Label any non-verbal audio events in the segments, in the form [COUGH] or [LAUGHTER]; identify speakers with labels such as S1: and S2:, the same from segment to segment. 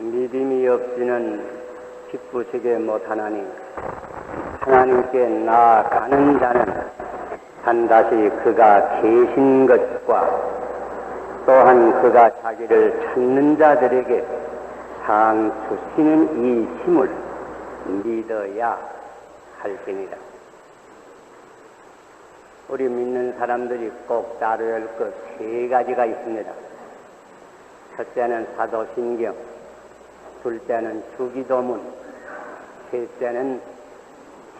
S1: 믿음이 없이는 기쁘시게 못하나니 하나님께 나아가는 자는 반드시 그가 계신 것과 또한 그가 자기를 찾는 자들에게 상 주시는 이 힘을 믿어야 할지니라. 우리 믿는 사람들이 꼭 따라야 할 것 세 가지가 있습니다. 첫째는 사도신경, 둘째는 주기도문, 셋째는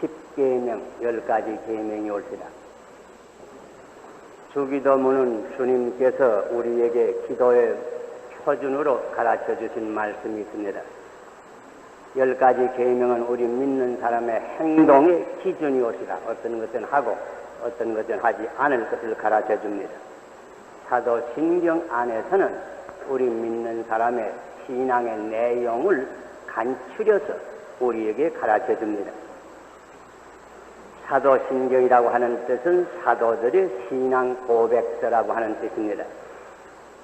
S1: 십계명, 열 가지 계명이 올시다. 주기도문은 주님께서 우리에게 기도의 표준으로 가르쳐 주신 말씀이 있습니다. 열 가지 계명은 우리 믿는 사람의 행동의 기준이 오시라. 어떤 것은 하고 어떤 것은 하지 않을 것을 가르쳐 줍니다. 사도 신경 안에서는 우리 믿는 사람의 신앙의 내용을 간추려서 우리에게 가르쳐 줍니다. 사도신경이라고 하는 뜻은 사도들의 신앙 고백서라고 하는 뜻입니다.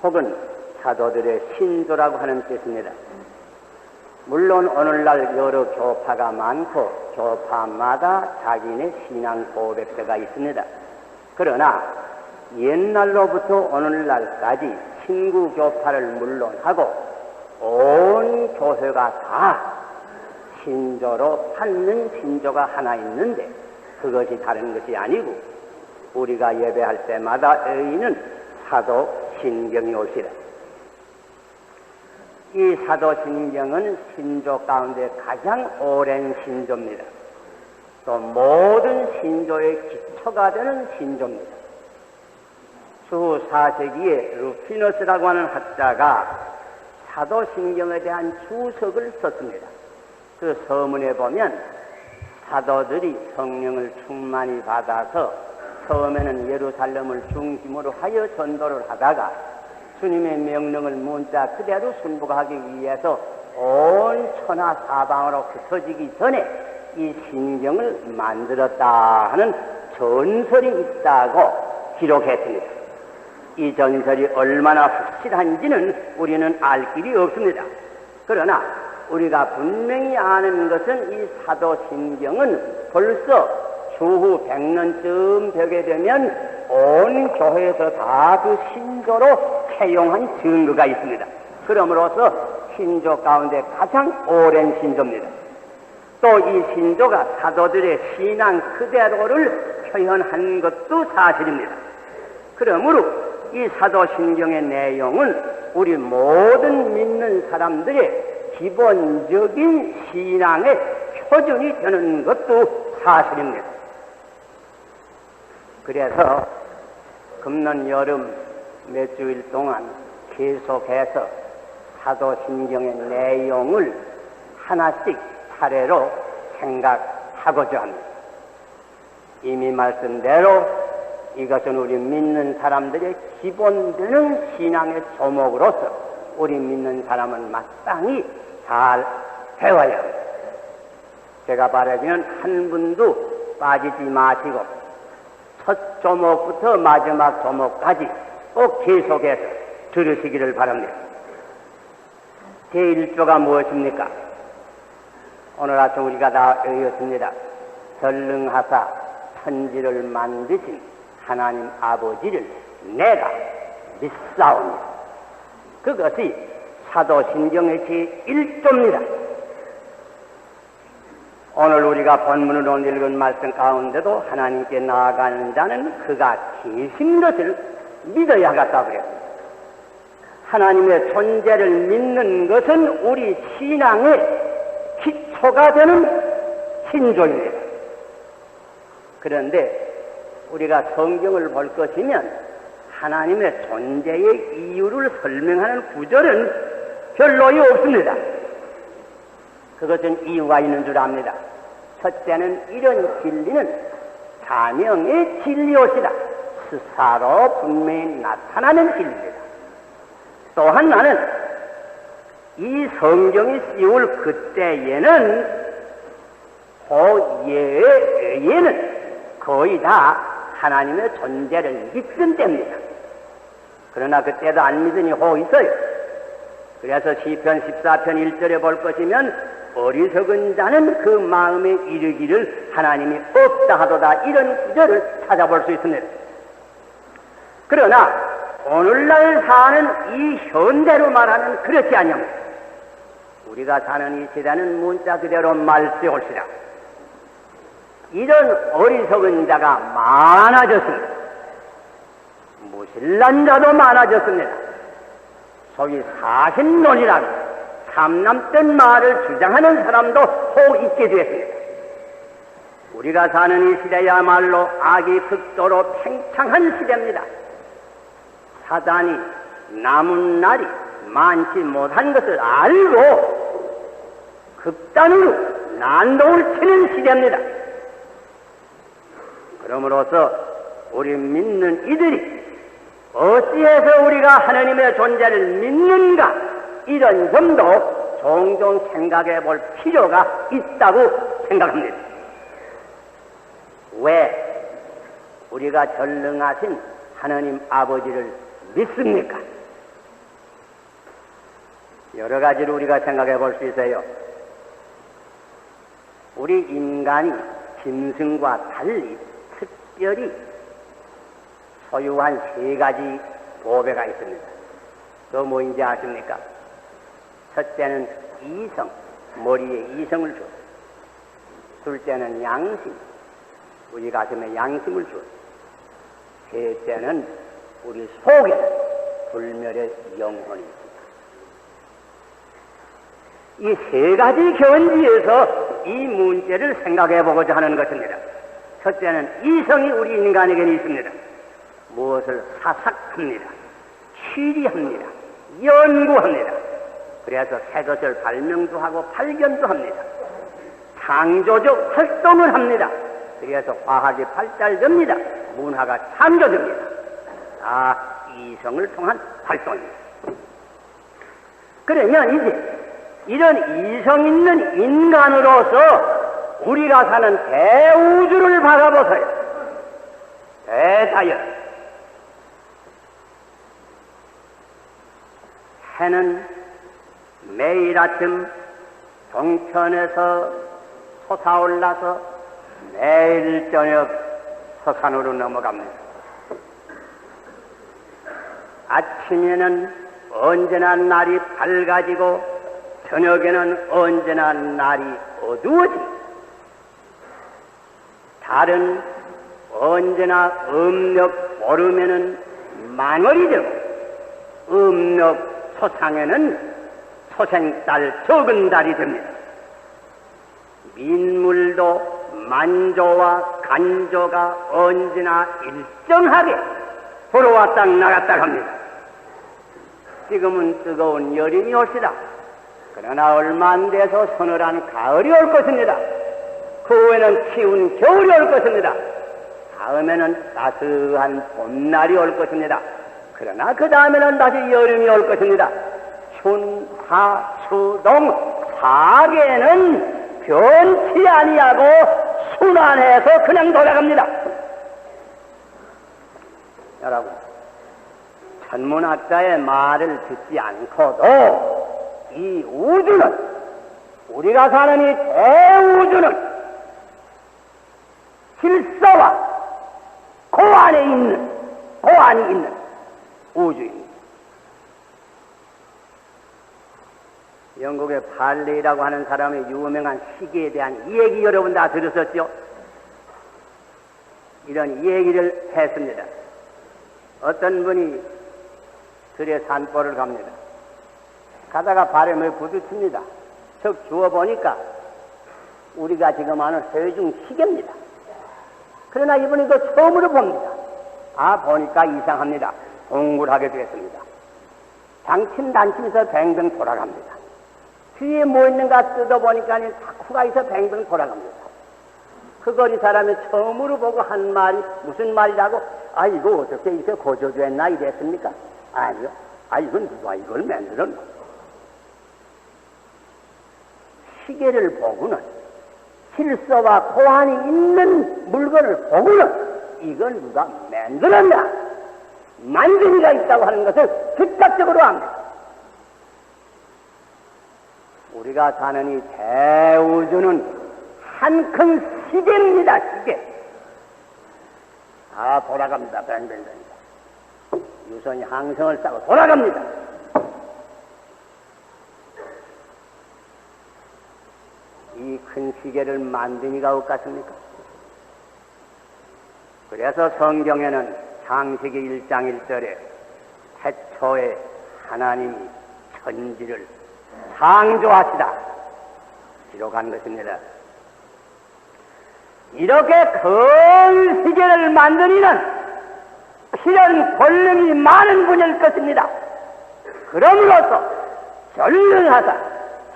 S1: 혹은 사도들의 신조라고 하는 뜻입니다. 물론 오늘날 여러 교파가 많고 교파마다 자기네 신앙 고백서가 있습니다. 그러나 옛날로부터 오늘날까지 신구 교파를 물론하고 온 교회가 다 신조로 받는 신조가 하나 있는데 그것이 다른 것이 아니고 우리가 예배할 때마다 의인은 사도 신경이 올시라. 이 사도 신경은 신조 가운데 가장 오랜 신조입니다. 또 모든 신조의 기초가 되는 신조입니다. 수 4세기에 루피너스라고 하는 학자가 사도신경에 대한 주석을 썼습니다. 그 서문에 보면 사도들이 성령을 충만히 받아서 처음에는 예루살렘을 중심으로 하여 전도를 하다가 주님의 명령을 문자 그대로 순복하기 위해서 온 천하 사방으로 흩어지기 전에 이 신경을 만들었다 하는 전설이 있다고 기록했습니다. 이 전설이 얼마나 확실한지는 우리는 알 길이 없습니다. 그러나 우리가 분명히 아는 것은 이 사도신경은 벌써 추후 100년쯤 되게 되면 온 교회에서 다 그 신조로 채용한 증거가 있습니다. 그러므로서 신조 가운데 가장 오랜 신조입니다. 또 이 신조가 사도들의 신앙 그대로를 표현한 것도 사실입니다. 그러므로 이 사도신경의 내용은 우리 모든 믿는 사람들의 기본적인 신앙의 표준이 되는 것도 사실입니다. 그래서 금년 여름 몇 주일 동안 계속해서 사도신경의 내용을 하나씩 차례로 생각하고자 합니다. 이미 말씀대로 이것은 우리 믿는 사람들의 기본되는 신앙의 조목으로서 우리 믿는 사람은 마땅히 잘 배워야 합니다. 제가 바라기는 한 분도 빠지지 마시고 첫 조목부터 마지막 조목까지 꼭 계속해서 들으시기를 바랍니다. 제1조가 무엇입니까? 오늘 아침 우리가 다 외웠습니다. 전능하사 천지를 만드신 하나님 아버지를 내가 믿사옵니다. 그것이 사도신경의 제1조입니다. 오늘 우리가 본문으로 읽은 말씀 가운데도 하나님께 나아가는 자는 그가 계신 것을 믿어야 하겠다 그랬습니다. 하나님의 존재를 믿는 것은 우리 신앙의 기초가 되는 신조입니다. 그런데 우리가 성경을 볼 것이면 하나님의 존재의 이유를 설명하는 구절은 별로이 없습니다. 그것은 이유가 있는 줄 압니다. 첫째는 이런 진리는 사명의 진리옷이다. 스사로 분명히 나타나는 진리입니다. 또한 나는 이 성경이 씌울 그때에는 호예에 의해는 거의 다 하나님의 존재를 믿던 때입니다. 그러나 그때도 안 믿으니 호 있어요. 그래서 시편 14편 1절에 볼 것이면 어리석은 자는 그 마음에 이르기를 하나님이 없다 하도다 이런 구절을 찾아볼 수 있습니다. 그러나 오늘날 사는 이 현대로 말하면 그렇지 아니합니다. 우리가 사는 이 시대는 문자 그대로 말세올시라. 이런 어리석은 자가 많아졌습니다. 무신란 자도 많아졌습니다. 소위 사신론이라고 삼남된 말을 주장하는 사람도 혹 있게 되었습니다. 우리가 사는 이 시대야말로 악이 극도로 팽창한 시대입니다. 사단이 남은 날이 많지 못한 것을 알고 극단으로 난동을 치는 시대입니다. 그러므로서 우리 믿는 이들이 어찌해서 우리가 하나님의 존재를 믿는가 이런 점도 종종 생각해 볼 필요가 있다고 생각합니다. 왜 우리가 전능하신 하나님 아버지를 믿습니까? 여러 가지로 우리가 생각해 볼 수 있어요. 우리 인간이 짐승과 달리 특별히 소유한 세 가지 보배가 있습니다. 그 뭐인지 아십니까? 첫째는 이성, 머리에 이성을 줘. 둘째는 양심, 우리 가슴에 양심을 줘. 셋째는 우리 속에 불멸의 영혼이 있습니다. 이 세 가지 견지에서 이 문제를 생각해 보고자 하는 것입니다. 첫째는 이성이 우리 인간에게는 있습니다. 무엇을 사삭합니다. 추리합니다. 연구합니다. 그래서 새 것을 발명도 하고 발견도 합니다. 창조적 활동을 합니다. 그래서 과학이 발달됩니다. 문화가 창조됩니다. 다 이성을 통한 활동입니다. 그러면 이제 이런 이성 있는 인간으로서 우리가 사는 대우주를 바라보세요. 대자연. 해는 매일 아침 동천에서 솟아올라서 매일 저녁 서산으로 넘어갑니다. 아침에는 언제나 날이 밝아지고 저녁에는 언제나 날이 어두워지. 달은 언제나 음력 오름에는 망월이 되고 음력 소상에는 소생달 적은 달이 됩니다. 민물도 만조와 간조가 언제나 일정하게 들어왔다 나갔다 합니다. 지금은 뜨거운 여름이 올시다. 그러나 얼마 안 돼서 서늘한 가을이 올 것입니다. 그 후에는 키운 겨울이 올 것입니다. 다음에는 따스한 봄날이 올 것입니다. 그러나 그 다음에는 다시 여름이 올 것입니다. 춘, 하, 수, 동, 사계는 변치 아니하고 순환해서 그냥 돌아갑니다. 여러분, 천문학자의 말을 듣지 않고도 이 우주는 우리가 사는 이 대우주는 질서와 그 안에 있는 그 안에 있는 우주입니다. 영국의 발레라고 하는 사람의 유명한 시계에 대한 이야기 여러분 다 들으셨죠? 이런 이야기를 했습니다. 어떤 분이 들에 산보를 갑니다. 가다가 발에 부딪힙니다. 척 주워보니까 우리가 지금 하는 세중 시계입니다. 그러나 이분이 그 처음으로 봅니다. 아, 보니까 이상합니다. 공부를 하게 되었습니다. 장침 단침에서 뱅뱅 돌아갑니다. 뒤에 뭐 있는가 뜯어보니까 다쿠가 있어 뱅뱅 돌아갑니다. 그 거리 사람이 처음으로 보고 한 말이 무슨 말이라고? 아, 이거 어떻게 이렇게 고조됐나 이랬습니까? 아니요. 아, 이건 누가 이걸 만들었나? 시계를 보고는 실서와 고안이 있는 물건을 보고는 이걸 누가 만들었나? 만들이가 있다고 하는 것을 즉각적으로 압니다. 우리가 사는 이 대우주는 한 큰 시계입니다, 시계. 다 돌아갑니다, 뱅뱅뱅. 유선이 항성을 싸고 돌아갑니다. 이 큰 시계를 만든 이가 없겠습니까? 그래서 성경에는 창세기 1장 1절에 태초에 하나님이 천지를 창조하시다 기록한 것입니다. 이렇게 큰 시계를 만든 이는 필연 권능이 많은 분일 것입니다. 그럼으로써 전능하사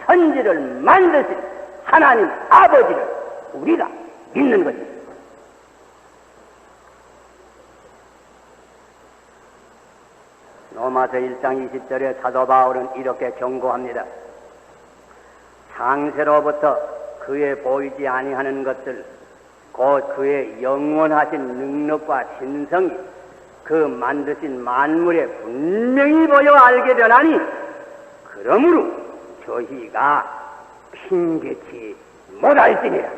S1: 천지를 만드신 하나님 아버지를 우리가 믿는 것입니다. 로마서 1장 20절에 사도 바울은 이렇게 경고합니다. 창세로부터 그의 보이지 아니하는 것들, 곧 그의 영원하신 능력과 신성이 그 만드신 만물에 분명히 보여 알게 되나니, 그러므로 저희가 핑계치 못할지니라.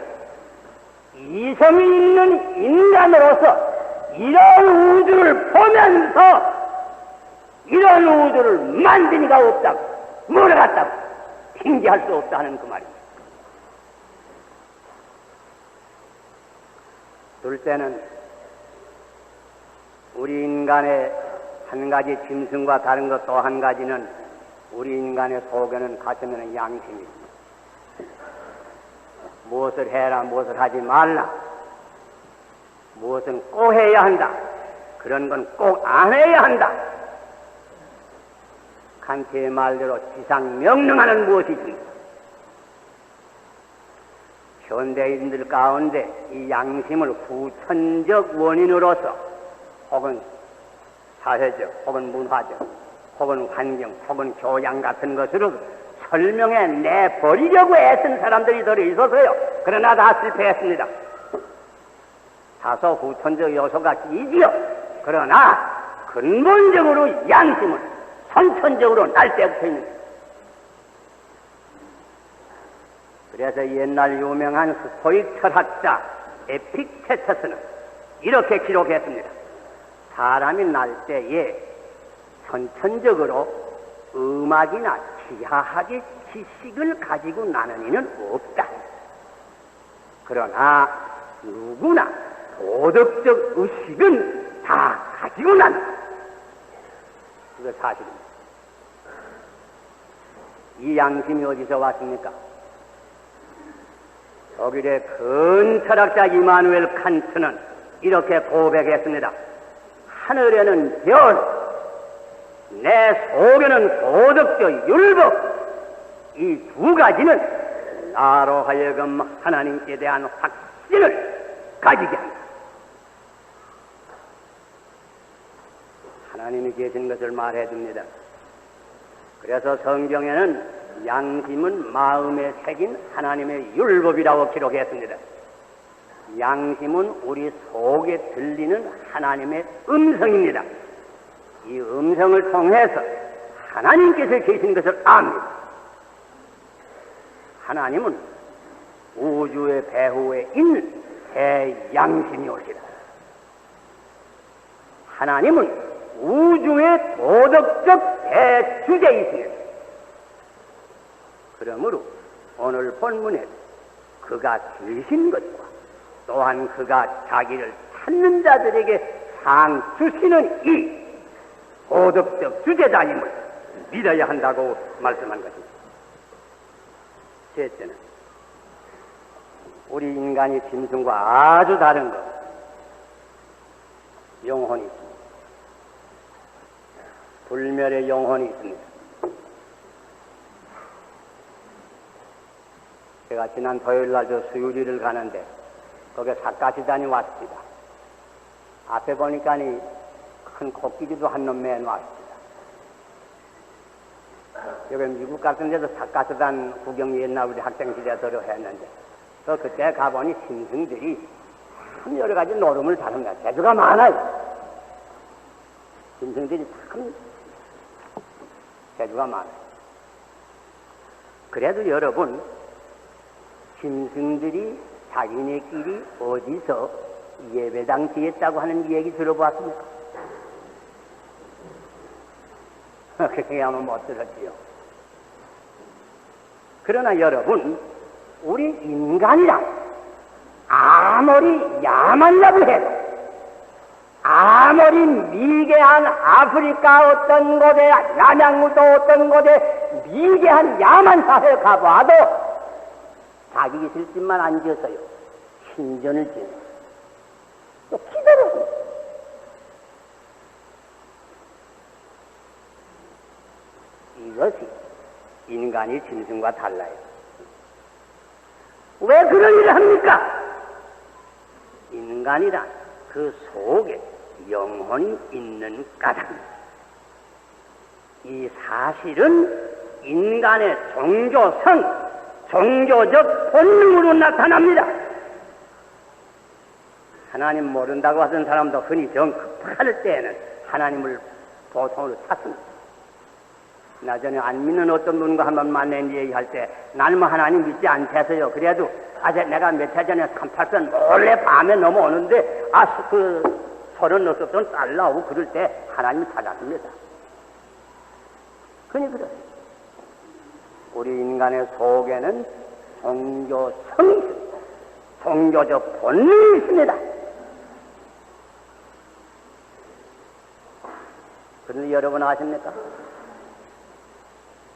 S1: 이성이 있는 인간으로서 이런 우주를 보면서 이런 우주를 만든 이가 없다고, 몰아갔다고, 핑계할 수 없다 하는 그 말입니다. 둘째는 우리 인간의 한 가지 짐승과 다른 것 또 한 가지는 우리 인간의 속에는 가슴에는 양심이 있습니다. 무엇을 해라, 무엇을 하지 말라. 무엇은 꼭 해야 한다. 그런 건 꼭 안 해야 한다. 칸트의 말대로 지상 명령하는 무엇이 있습니다. 현대인들 가운데 이 양심을 후천적 원인으로서 혹은 사회적, 혹은 문화적, 혹은 환경, 혹은 교양 같은 것으로 설명해 내버리려고 애쓴 사람들이 들어 있어서요. 그러나 다 실패했습니다. 다소 후천적 요소가 있지요. 그러나 근본적으로 양심을 선천적으로 날 때부터 있는 거예요. 그래서 옛날 유명한 스토익 철학자 에픽테터스는 이렇게 기록했습니다. 사람이 날 때에 선천적으로 음악이나 지하학의 지식을 가지고 나는 이는 없다. 그러나 누구나 도덕적 의식은 다 가지고 난다. 이거 사실입니다. 이 양심이 어디서 왔습니까? 독일의 큰 철학자 이마누엘 칸트는 이렇게 고백했습니다. 하늘에는 별, 내 속에는 도덕적 율법, 이 두 가지는 나로 하여금 하나님께 대한 확신을 가지게 한다. 하나님이 계신 것을 말해 줍니다. 그래서 성경에는 양심은 마음에 새긴 하나님의 율법이라고 기록했습니다. 양심은 우리 속에 들리는 하나님의 음성입니다. 이 음성을 통해서 하나님께서 계신 것을 압니다. 하나님은 우주의 배후에 있는 대양심이오시다. 하나님은 우주의 도덕적 대주제이십니다. 그러므로 오늘 본문에 그가 계신 것과 또한 그가 자기를 찾는 자들에게 상 주시는 이 도덕적 주제자임을 믿어야 한다고 말씀한 것입니다. 셋째는 우리 인간이 짐승과 아주 다른 것 영혼이 있습니다. 불멸의 영혼이 있습니다. 제가 지난 토요일 날 저 수유리를 가는데 거기에 삿가시단이 왔습니다. 앞에 보니까니 큰 코끼리도 한놈 매놓았습니다. 여기 미국 같은 데도 삿가시단 구경 옛날 우리 학생 시대 들어 했는데 또 그때 가보니 짐승들이 참 여러 가지 노름을 거야. 재주가 많아요. 짐승들이 참 재주가 많아요. 그래도 여러분, 짐승들이 자기네끼리 어디서 예배당 지었다고 하는 얘기 들어봤습니까? [LAUGHS] 그렇게 하면 못 들었지요. 그러나 여러분, 우리 인간이랑 아무리 야만라고 해도 아무리 미개한 아프리카 어떤 곳에 남양무도 어떤 곳에 미개한 야만 사회에 가봐도 자기 실집만 안 지었어요. 신전을 지어. 또 기도를 이것이 인간이 짐승과 달라요. 왜 그런 일을 합니까? 인간이란 그 속에 영혼이 있는 까닭입니다. 이 사실은 인간의 종교성, 종교적 본능으로 나타납니다. 하나님 모른다고 하던 사람도 흔히 정 급할 때에는 하나님을 보통으로 찾습니다. 나 전에 안 믿는 어떤 분과 한번 만난 얘기할 때 나는 뭐 하나님 믿지 않대서요. 그래도 아직 내가 몇 해 전에 38선 몰래 밤에 넘어오는데 아, 그 서른 여섯 돈딸 나오고 그럴 때 하나님이 찾았습니다. 그니 그래. 우리 인간의 속에는 종교성이 있습니다. 종교적 본능이 있습니다. 그런데 여러분 아십니까?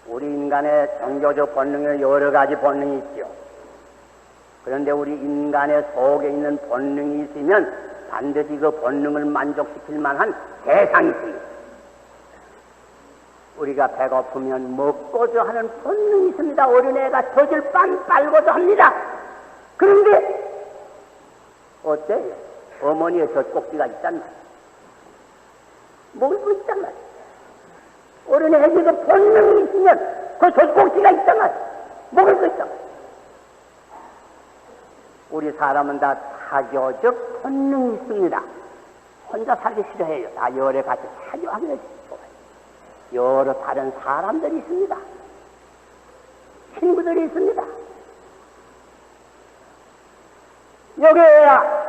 S1: 우리 인간의 종교적 본능에 여러 가지 본능이 있죠. 그런데 우리 인간의 속에 있는 본능이 있으면 반드시 그 본능을 만족시킬 만한 대상이 있습니다. 우리가 배고프면 먹고자 하는 본능이 있습니다. 어린애가 젖을 빤 빨고자 합니다. 그런데 어때요? 어머니의 젖꼭지가 있단 말이에요. 먹을 거 있단 말이에요. 어린애에게 그 본능이 있으면 그 젖꼭지가 있단 말이에요. 먹을 거 있단 말이에요. 우리 사람은 다 사교적 본능이 있습니다. 혼자 살기 싫어해요. 다 여러 같이 사교하기를 좋아해요. 여러 다른 사람들이 있습니다. 친구들이 있습니다. 여기에야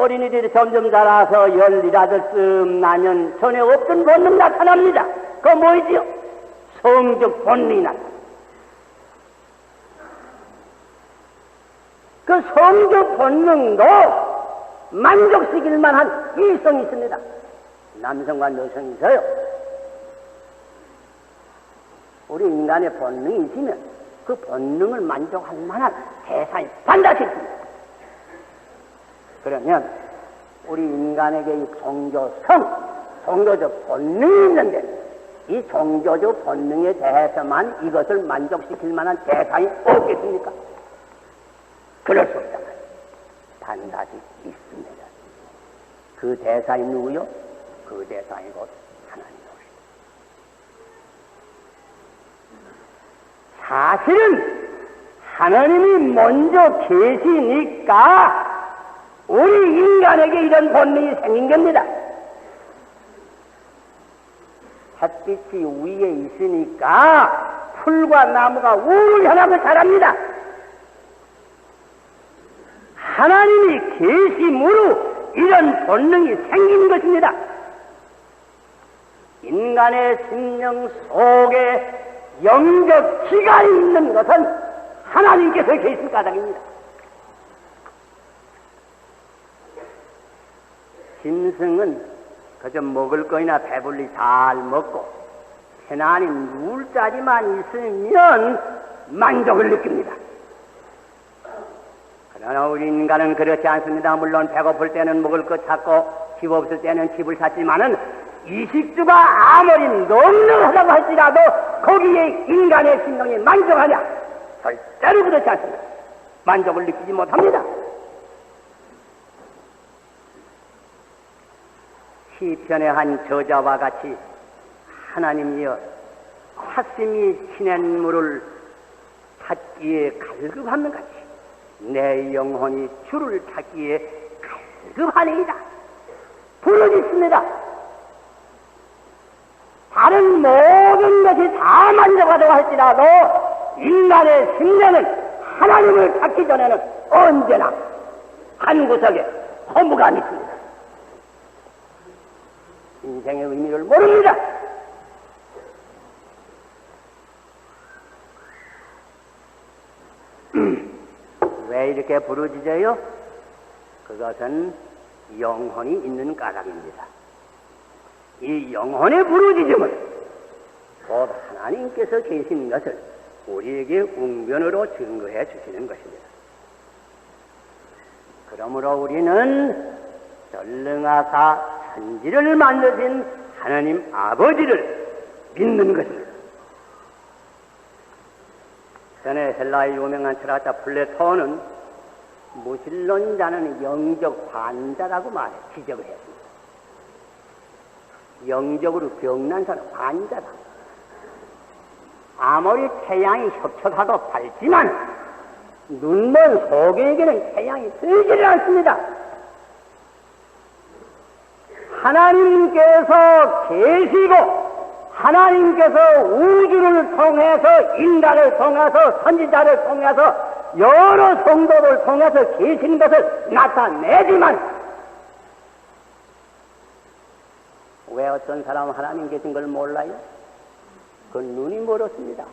S1: 어린이들이 점점 자라서 열리라들 쯤 나면 전에 없던 본능 나타납니다. 그거 뭐이지요? 성적 본능이 나타납니다. 그 성적 본능도 만족시킬 만한 이성이 있습니다. 남성과 여성이 있어요. 우리 인간의 본능이 있으면 그 본능을 만족할 만한 대상이 반드시 있습니다. 그러면 우리 인간에게 이 종교성, 종교적 본능이 있는데 이 종교적 본능에 대해서만 이것을 만족시킬 만한 대상이 없겠습니까? 그럴 수 없다. 반드시 있습니다. 그 대상이 누구요? 그 대상이 곧 하나님 사실은 하나님이 먼저 계시니까 우리 인간에게 이런 본능이 생긴 겁니다. 햇빛이 위에 있으니까 풀과 나무가 우물 현황을 잘합니다. 하나님이 계심으로 이런 본능이 생긴 것입니다. 인간의 심령 속에 영적 기가 있는 것은 하나님께서 계신 까닭입니다. 짐승은 그저 먹을 거이나 배불리 잘 먹고 편안히 누울 자리만 있으면 만족을 느낍니다. 그러나 우리 인간은 그렇지 않습니다. 물론 배고플 때는 먹을 것 찾고 집 없을 때는 집을 찾지만은 이식주가 아무리 넉넉하다고 할지라도 거기에 인간의 신령이 만족하냐? 절대로 그렇지 않습니다. 만족을 느끼지 못합니다. 시편의 한 저자와 같이 하나님이여 화심이 시냇물을 찾기에 갈급하는 같이 내 영혼이 주를 찾기에 갈급하니이다. 부르짖습니다. 다른 모든 것이 다 만족하다고 할지라도 인간의 생명은 하나님을 찾기 전에는 언제나 한 구석에 허무가 있습니다. 인생의 의미를 모릅니다. [CLEARS THROAT] 왜 이렇게 부르짖어요? 그것은 영혼이 있는 까닭입니다. 이 영혼의 부르짖음은 곧 하나님께서 계신 것을 우리에게 웅변으로 증거해 주시는 것입니다. 그러므로 우리는 전능하사 천지를 만드신 하나님 아버지를 믿는 것입니다. 전에 헬라의 유명한 철학자 플레토는 무신론자는 영적 환자라고 말해 지적을 했습니다. 영적으로 병난 사람 환자다. 아무리 태양이 혁혁하고 밝지만 눈먼 소경에게는 태양이 들지를 않습니다. 하나님께서 계시고 하나님께서 우주를 통해서 인간을 통해서 선지자를 통해서 여러 성도를 통해서 계신 것을 나타내지만 왜 어떤 사람은 하나님 계신 걸 몰라요? 그 눈이 멀었습니다.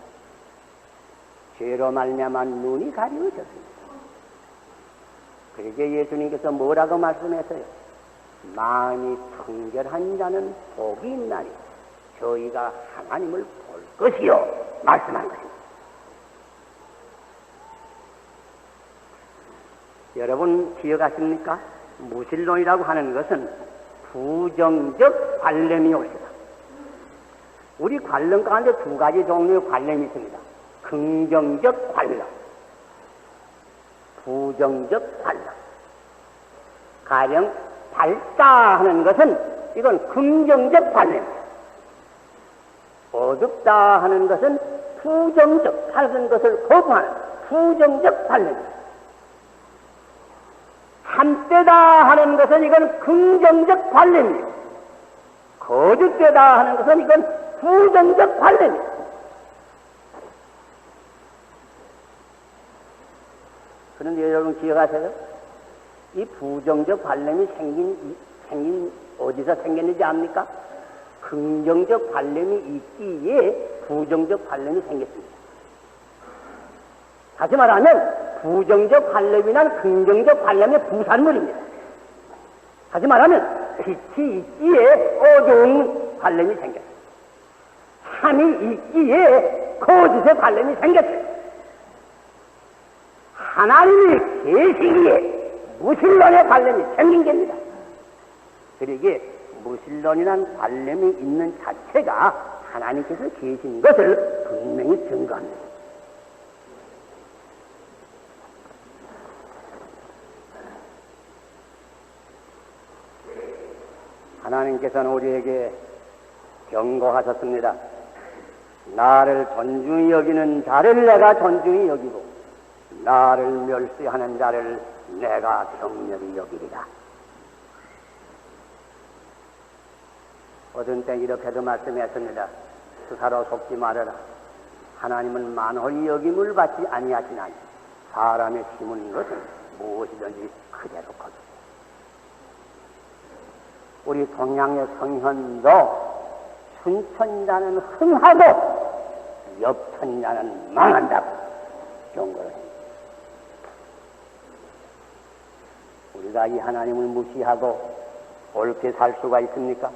S1: 죄로 말미암아 눈이 가려졌습니다. 그러게 예수님께서 뭐라고 말씀했어요? 마음이 청결한 자는 복이 있나니 저희가 하나님을 볼 것이요 말씀한 것입니다. 여러분 기억하십니까? 무신론이라고 하는 것은 부정적 관념이 옳습니다. 우리 관념 가운데 두 가지 종류의 관념이 있습니다. 긍정적 관념, 부정적 관념. 가령 밝다 하는 것은 이건 긍정적 관념입니다. 어둡다 하는 것은 부정적, 밝은 것을 거부하는 부정적 관념입니다. 한때다 하는 것은 이건 긍정적 관념입니다. 거짓되다 하는 것은 이건 부정적 관념입니다. 그런데 여러분 기억하세요? 이 부정적 관념이 생긴, 생긴, 어디서 생겼는지 압니까? 긍정적 관념이 있기에 부정적 관념이 생겼습니다. 다시 말하면 부정적 관념이란 긍정적 관념의 부산물입니다. 다시 말하면 빛이 있기에 어두운 관념이 생겼습니다. 참이 있기에 거짓의 관념이 생겼어요. 하나님이 계시기에 무신론의 관념이 생긴 겁니다. 그러기에 무신론이란 관념이 있는 자체가 하나님께서 계신 것을 분명히 증거합니다. 하나님께서는 우리에게 경고하셨습니다. 나를 존중히 여기는 자를 내가 존중히 여기고 나를 멸시하는 자를 내가 경멸히 여기리라. 어떤 때 이렇게도 말씀했습니다. 스사로 속지 말아라. 하나님은 만홀히 여김을 받지 아니하시나니 사람의 심은 것은 무엇이든지 그대로 거두. 우리 동양의 성현도 순천자는 흥하고 옆천자는 망한다고 경고를 합니다. 우리가 이 하나님을 무시하고 옳게 살 수가 있습니까?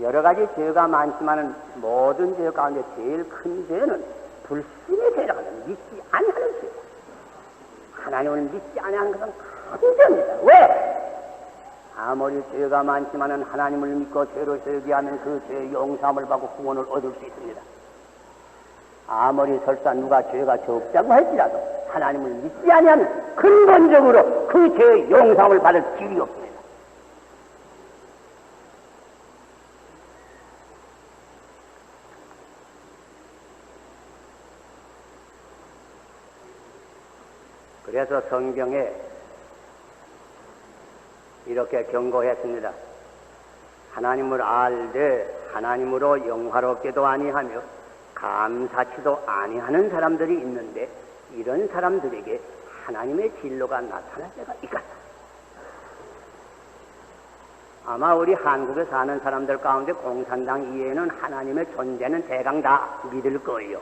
S1: 여러 가지 죄가 많지만은 모든 죄 가운데 제일 큰 죄는 불신의 죄라거든 믿지 아니하는 죄. 하나님을 믿지 아니하는 것은 큰 죄입니다. 왜? 아무리 죄가 많지만은 하나님을 믿고 죄를 세기하면 그 죄의 용서함을 받고 구원을 얻을 수 있습니다. 아무리 설사 누가 죄가 적다고 할지라도 하나님을 믿지 아니하면 근본적으로 그 죄의 용서함을 받을 길이 없습니다. 그래서 성경에 이렇게 경고했습니다. 하나님을 알되 하나님으로 영화롭게도 아니하며 감사치도 아니하는 사람들이 있는데 이런 사람들에게 하나님의 진로가 나타날 때가 있겠다. 아마 우리 한국에 사는 사람들 가운데 공산당 이외에는 하나님의 존재는 대강 다 믿을 거예요.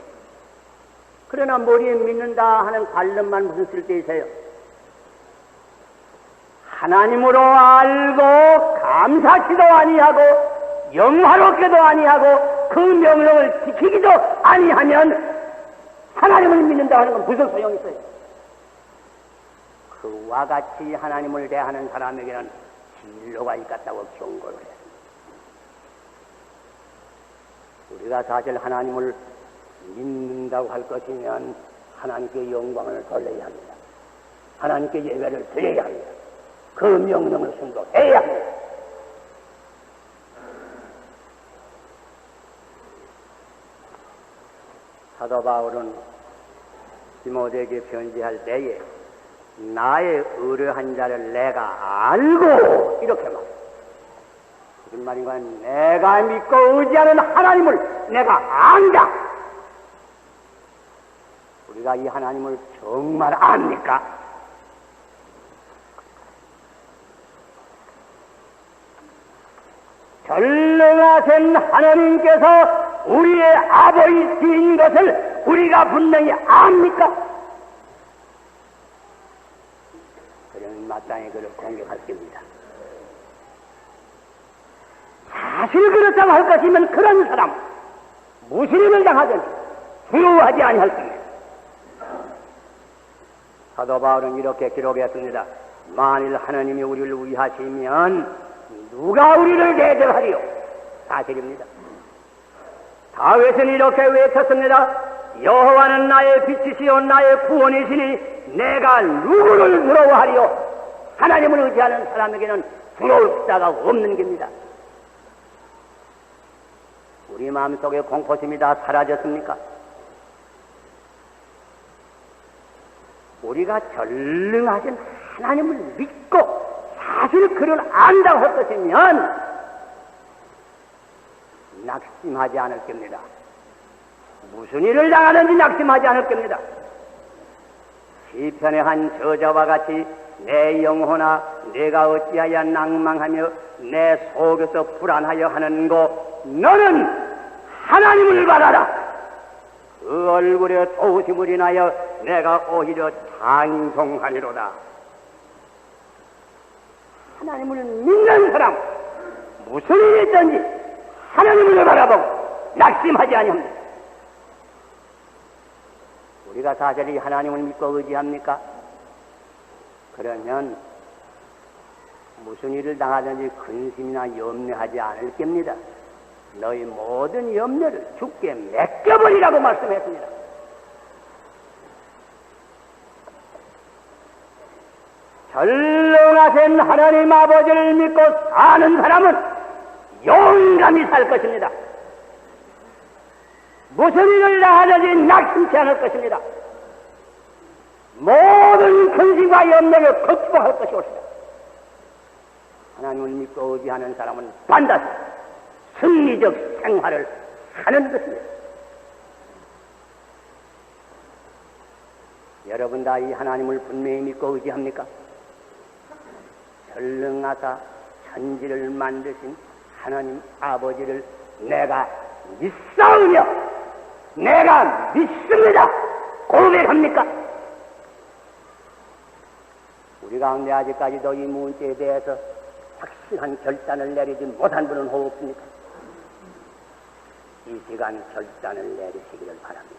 S1: 그러나 머리에 믿는다 하는 관념만 무슨 쓸데 있어요? 하나님으로 알고 감사치도 아니하고 영화롭게도 아니하고 그 명령을 지키기도 아니하면 하나님을 믿는다 하는 건 무슨 소용이 있어요? 그와 같이 하나님을 대하는 사람에게는 진로가 있겠다고 경고를 했습니다. 우리가 사실 하나님을 믿는다고 할 것이면 하나님께 영광을 돌려야 합니다. 하나님께 예배를 드려야 합니다. 그 명령을 순종해야 합니다. 사도 바울은 디모데에게 편지할 때에 나의 의뢰한 자를 내가 알고 이렇게 말. 무슨 말인가? 내가 믿고 의지하는 하나님을 내가 안다. 우리가 이 하나님을 정말 압니까? 전능하신 하나님께서 우리의 아버지인 것을 우리가 분명히 압니까? 그러면 마땅히 그를 공격할 겁니다. 사실 그렇다고 할 것이면 그런 사람 무슨 일을 당하든 두려워하지 아니할 겁니다. 사도 바울은 이렇게 기록했습니다. 만일 하나님이 우리를 위하시면 누가 우리를 대적하리요? 사실입니다. 다윗은 이렇게 외쳤습니다. 여호와는 나의 빛이시요 나의 구원이시니 내가 누구를 부러워하리요? 하나님을 의지하는 사람에게는 부러울 자가 없는 겁니다. 우리 마음속에 공포심이 다 사라졌습니까? 우리가 전능하신 하나님을 믿고 사실 그를 안다고 할 것이면 낙심하지 않을 겁니다. 무슨 일을 당하든지 낙심하지 않을 겁니다. 시편의 한 저자와 같이 내 영혼아 내가 어찌하여 낭망하며 내 속에서 불안하여 하는고 너는 하나님을 바라라. 그 얼굴에 도심을 인하여 내가 오히려 찬송하리로다. 하나님을 믿는 사람 무슨 일이 있든지 하나님을 바라보고 낙심하지 아니합니다. 우리가 사실 이 하나님을 믿고 의지합니까? 그러면 무슨 일을 당하든지 근심이나 염려하지 않을 겁니다. 너희 모든 염려를 죽게 맡겨버리라고 말씀했습니다. 전능하신 하나님 아버지를 믿고 사는 사람은 용감히 살 것입니다. 무슨 일을 당하든지 낙심치 않을 것입니다. 모든 근심과 염려를 극복할 것이 옳습니다. 하나님을 믿고 의지하는 사람은 반드시 승리적 생활을 하는 것입니다. 여러분 다 이 하나님을 분명히 믿고 의지합니까? 전능하사 천지를 만드신 하나님 아버지를 내가 믿사오며 내가 믿습니다. 고백합니까? 우리 가운데 아직까지도 이 문제에 대해서 확실한 결단을 내리지 못한 분은 혹 없습니까? 이 시간 결단을 내리시기를 바랍니다.